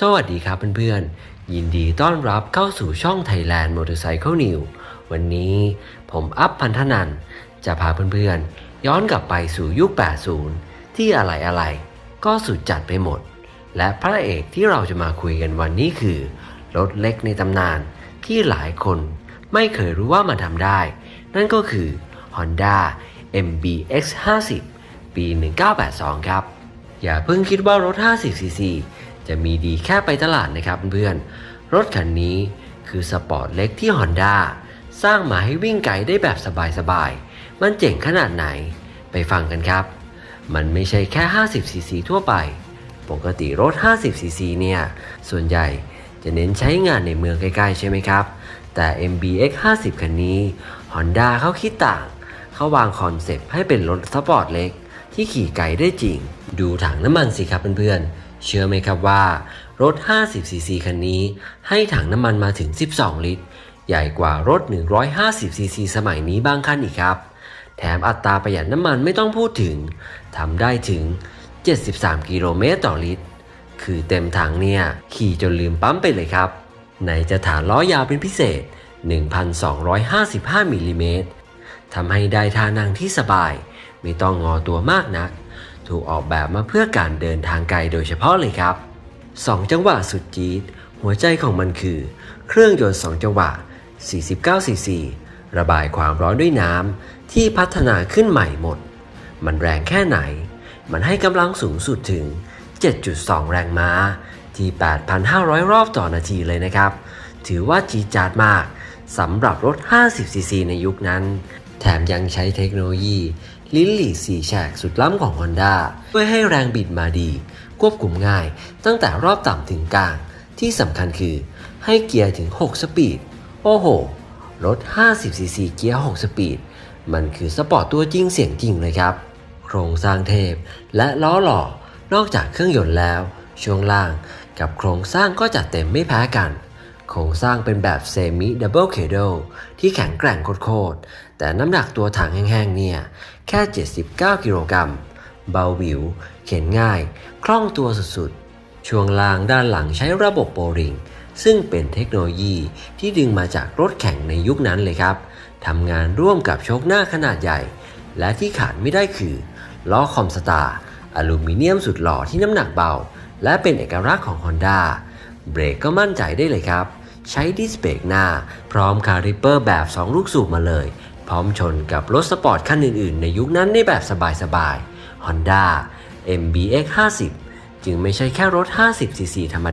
สวัสดีครับเพื่อนๆ ยินดีต้อนรับเข้าสู่ช่อง Thailand Motorcycle New วันนี้ผมอัพพันธนันจะพาเพื่อนๆ ย้อนกลับไปสู่ยุค 80 ที่อะไรอะไรๆก็สุดจัดไปหมด และพระเอกที่เราจะมาคุยกันวันนี้คือ รถเล็กในตำนานที่หลายคนไม่เคยรู้ว่ามันทำได้ นั่นก็คือ Honda MBX 50 ปี 1982 ครับ อย่าเพิ่งคิดว่ารถ 50cc จะมีดีแค่ไปตลาดนะครับเพื่อนๆรถคันนี้คือสปอร์ตเล็กที่ Honda สร้างมาให้วิ่งไกลได้แบบสบายๆ มันเจ๋งขนาดไหนไปฟังกันครับ มันไม่ใช่แค่ 50cc ทั่วไป ปกติรถ 50cc เนี่ย ส่วนใหญ่จะเน้นใช้งานในเมืองใกล้ๆ ใช่ไหมครับ แต่ MBX 50 คันนี้ Honda เขาคิดต่าง เขาวางคอนเซปต์ให้เป็นรถสปอร์ตเล็ก ที่ขี่ไกลได้จริง ดูถังน้ำมันสิครับเพื่อนๆ เชื่อไหมครับว่า รถ 50cc คันนี้ให้ถังน้ำมันมาถึง 12 ลิตร ใหญ่กว่ารถ 150cc สมัยนี้บางคันอีกครับ แถมอัตราประหยัดน้ำมันไม่ต้องพูดถึงทำได้ถึง 73 กิโลเมตรต่อลิตร คือเต็มถังเนี่ย ขี่จนลืมปั๊มไปเลยครับ ไหนจะฐานล้อยาวเป็นพิเศษ 1,255มิลลิเมตรทำให้ได้ท่านั่งที่สบาย ไม่ต้องงอตัวมากนัก ถูกออกแบบมาเพื่อการเดินทางไกลโดยเฉพาะเลยครับ 2 จังหวะสุดจี๊ดหัวใจของมันคือ เครื่องยนต์ 2 จังหวะ 49ซีซีระบายความร้อนด้วยน้ำที่พัฒนาขึ้นใหม่หมด มันแรงแค่ไหน มันให้กำลังสูงสุดถึง 7.2 แรงม้า ที่ 8,500 รอบต่อนาทีเลยนะครับ ถือว่าจีจาดมากสำหรับรถ 50cc ในยุคนั้น แถมยังใช้เทคโนโลยีลิ้นหลีสี่แฉกสุดล้ำของ Honda เพื่อให้แรงบิดมาดี ควบคุมง่าย ตั้งแต่รอบต่ำถึงกลาง ที่สำคัญคือให้เกียร์ถึง 6 สปีด โอ้โห รถ 50cc เกียร์ 6 สปีด มันคือสปอร์ตตัวจริงเสียงจริงเลยครับ โครงสร้างเทพ และล้อหล่อ นอกจากเครื่องยนต์แล้ว ช่วงล่างกับโครงสร้างก็จัดเต็มไม่แพ้กัน โครงสร้างเป็นแบบเซมิดับเบิลเคดที่แข็งแกร่งโคตรๆแต่น้ำหนักตัวถังแห้งๆเนี่ย แค่ 79 กิโลกรัม เบาวิว เข็นง่าย คล่องตัวสุดๆ ช่วงล่างด้านหลังใช้ระบบโบริง ซึ่งเป็นเทคโนโลยีที่ดึงมาจากรถแข่งในยุคนั้นเลยครับทำงานร่วมกับโชคหน้าขนาดใหญ่ และที่ขาดไม่ได้คือล้อคอมสตาร์อลูมิเนียมสุดหล่อที่น้ำหนักเบา และเป็นเอกลักษณ์ของ Honda เบรกก็มั่นใจได้เลยครับ ใช้ดิสเบรกหน้า พร้อมคาริเปอร์แบบ 2 ลูกสูบมาเลย พร้อมชนกับรถสปอร์ตคันอื่นๆ ในยุคนั้นในแบบสบาย ๆ Honda MBX 50 จึงไม่ใช่แค่รถ 50cc ธรรมดา